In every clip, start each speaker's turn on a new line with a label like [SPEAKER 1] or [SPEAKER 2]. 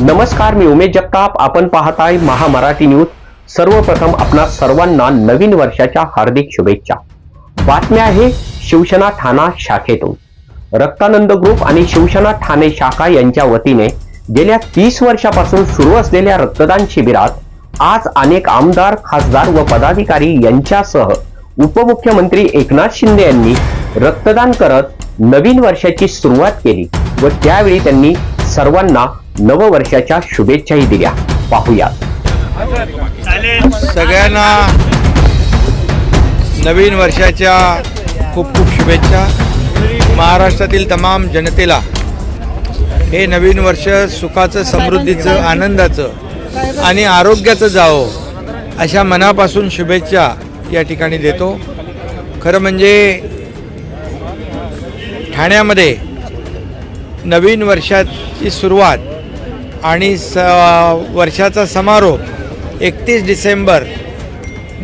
[SPEAKER 1] नमस्कार मी उमेश जगताप. आपण पाहताय महामराठी न्यूज. सर्वप्रथम आपणा सर्वांना नवीन वर्षाच्या हार्दिक शुभेच्छा. बातम्या आहे शिवसेना ठाणा शाखेतून. रक्तानंद ग्रुप आणि शिवसेना ठाणे शाखा यांच्या वतीने गेल्या तीस वर्षापासून सुरू असलेल्या रक्तदान शिबिरात आज अनेक आमदार खासदार व पदाधिकारी यांच्यासह उपमुख्यमंत्री एकनाथ शिंदे यांनी रक्तदान करत नवीन वर्षाची सुरुवात केली व त्यावेळी त्यांनी सर्वांना नववर्षाच्या शुभेच्छाही दिल्या. पाहूया
[SPEAKER 2] सगळ्यांना नवीन वर्षाच्या खूप खूप शुभेच्छा. महाराष्ट्रातील तमाम जनतेला हे नवीन वर्ष सुखाचं समृद्धीचं आनंदाचं आणि आरोग्याचं जावं अशा मनापासून शुभेच्छा या ठिकाणी देतो. खरं म्हणजे ठाण्यामध्ये नवीन वर्षाची सुरुवात आणि स वर्षाचा समारोप एकतीस डिसेंबर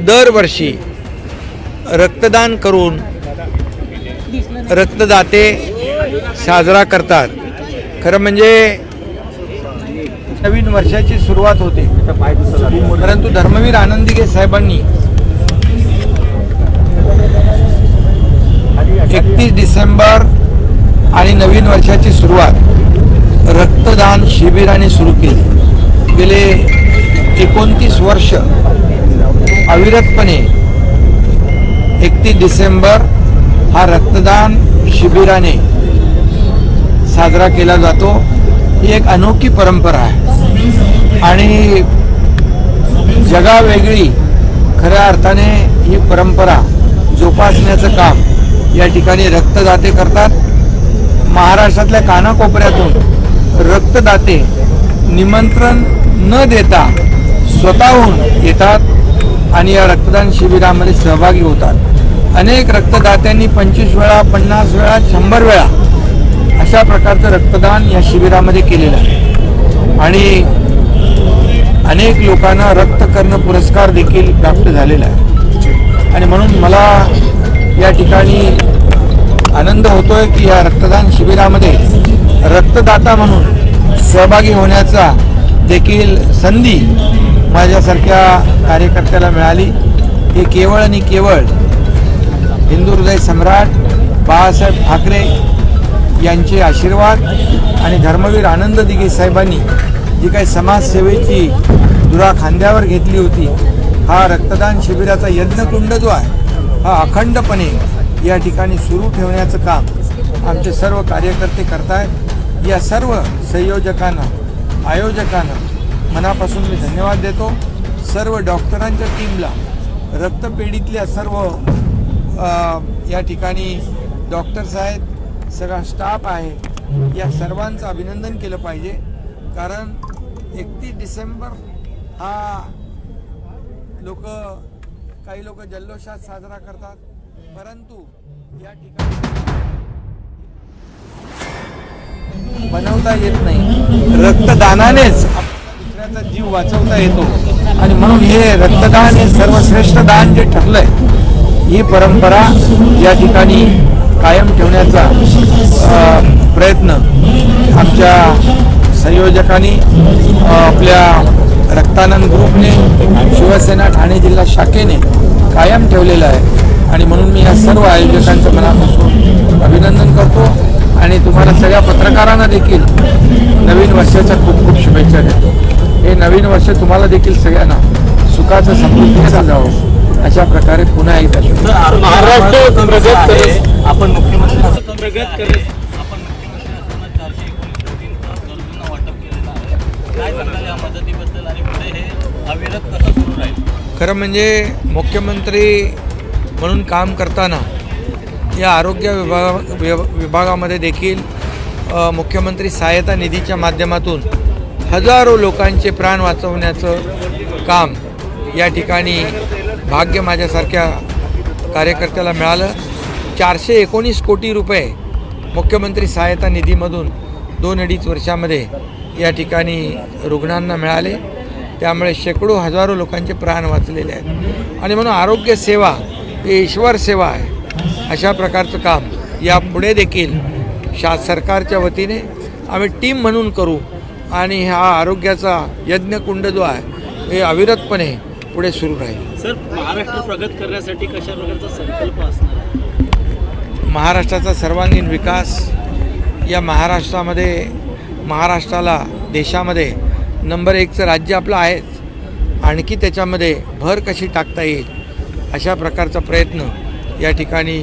[SPEAKER 2] दरवर्षी रक्तदान करून रक्तदाते साजरा करतात. खरं म्हणजे नवीन वर्षाची सुरुवात होते. परंतु धर्मवीर आनंदिगे साहेबांनी एकतीस डिसेंबर आणि नवीन वर्षाची सुरुवात रक्तदान शिबिराने सुरू केली. गेले एकोणतीस वर्ष अविरतपणे एकतीस डिसेंबर हा रक्तदान शिबिराने साजरा केला जातो. ही एक अनोखी परंपरा आहे. आणि जगावेगळी खऱ्या अर्थाने ही परंपरा जोपासण्याचं काम या ठिकाणी रक्तदाते करतात. महाराष्ट्रातल्या कानाकोपऱ्यातून रक्तदाते निमंत्रण न देता स्वतःहून येतात आणि या रक्तदान शिबिरामध्ये सहभागी होतात. अनेक रक्तदात्यांनी पंचवीस वेळा पन्नास वेळा शंभर वेळा अशा प्रकारचं रक्तदान या शिबिरामध्ये केलेलं आहे. आणि अनेक लोकांना रक्त करणं पुरस्कार देखील प्राप्त झालेला आहे. आणि म्हणून मला या ठिकाणी आनंद होतोय की या रक्तदान शिबिरामध्ये रक्तदाता म्हणून सहभागी होण्याचा देखील संधी माझ्यासारख्या कार्यकर्त्याला मिळाली. हे केवळ आणि केवळ हिंदू हृदय सम्राट बाळासाहेब ठाकरे यांचे आशीर्वाद आणि धर्मवीर आनंद दिघे साहेबांनी जी काही समाजसेवेची दुरा खांद्यावर घेतली होती हा रक्तदान शिबिराचा यज्ञकुंड जो आहे हा अखंडपणे या ठिकाणी सुरू ठेवण्याचं काम आमचे सर्व कार्यकर्ते करतायत. या सर्व संयोजकांना आयोजकांना मनापासून मी धन्यवाद देतो. सर्व डॉक्टरांच्या टीमला रक्तपेढीतल्या सर्व या ठिकाणी डॉक्टर्स आहेत सगळा स्टाफ आहे. या सर्वांचं अभिनंदन केलं पाहिजे. कारण एकतीस डिसेंबर हा लोक काही लोक जल्लोषात साजरा करतात. परंतु या ठिकाणी बनवता येत नाही. रक्तदानानेच दुसऱ्याचा जीव वाचवता येतो. आणि म्हणून हे रक्तदान हे सर्वश्रेष्ठ दान जे ठरलंय ही परंपरा या ठिकाणी कायम ठेवण्याचा प्रयत्न आमच्या संयोजकांनी आपल्या रक्तानंद ग्रुपने शिवसेना ठाणे जिल्हा शाखेने कायम ठेवलेलं आहे. आणि म्हणून मी या सर्व आयोजकांचं मनापासून अभिनंदन करतो. आणि तुम्हाला सगळ्या पत्रकारांना देखील नवीन वर्षाच्या खूप खूप शुभेच्छा देतो. हे नवीन वर्ष तुम्हाला देखील सगळ्यांना सुखाचं समृद्धीचं जावं अशा प्रकारे पुन्हा एकदा
[SPEAKER 3] महाराष्ट्र प्रगत करत आपण मुख्यमंत्री हे
[SPEAKER 2] खरं म्हणजे मुख्यमंत्री म्हणून काम करताना या आरोग्य विभागा विभागामध्ये देखील मुख्यमंत्री सहायता निधीच्या माध्यमातून हजारो लोकांचे प्राण वाचवण्याचं काम या ठिकाणी भाग्य माझ्यासारख्या कार्यकर्त्याला मिळालं. चारशे एकोणीस कोटी रुपये मुख्यमंत्री सहायता निधीमधून दोन अडीच वर्षामध्ये या ठिकाणी रुग्णांना मिळाले. त्यामुळे शेकडो हजारो लोकांचे प्राण वाचलेले आहेत. आणि म्हणून आरोग्य सेवा ही ईश्वर सेवा आहे. अशा प्रकारचं काम यापुढे देखील शा सरकारच्या वतीने आम्ही टीम म्हणून करू आणि हा आरोग्याचा यज्ञकुंड जो आहे हे अविरतपणे पुढे सुरू राहील.
[SPEAKER 3] सर महाराष्ट्र प्रगत करण्यासाठी कशा प्रकारचा संकल्प असणार
[SPEAKER 2] महाराष्ट्राचा सर्वांगीण विकास या महाराष्ट्रामध्ये महाराष्ट्राला देशामध्ये नंबर एकचं राज्य आपलं आहेच. आणखी त्याच्यामध्ये भर कशी टाकता येईल अशा प्रकारचा प्रयत्न या ठिकाणी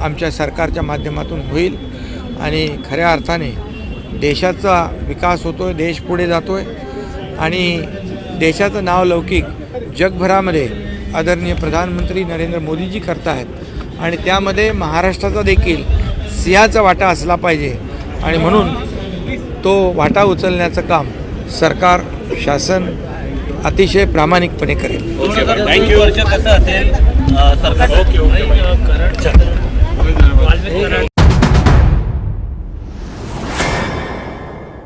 [SPEAKER 2] आमच्या सरकारच्या माध्यमातून होईल. आणि खऱ्या अर्थाने देशाचा विकास होतो आहे देश पुढे जातो आहे आणि देशाचं नाव लौकिक जगभरामध्ये आदरणीय प्रधानमंत्री नरेंद्र मोदीजी करतायत आणि त्यामध्ये महाराष्ट्राचा देखील सिंहाचा वाटा असला पाहिजे. आणि म्हणून तो वाटा उचलण्याचं काम सरकार शासन अतिशय प्रामाणिकपणे करेल.
[SPEAKER 3] थँक्यू. वर्ष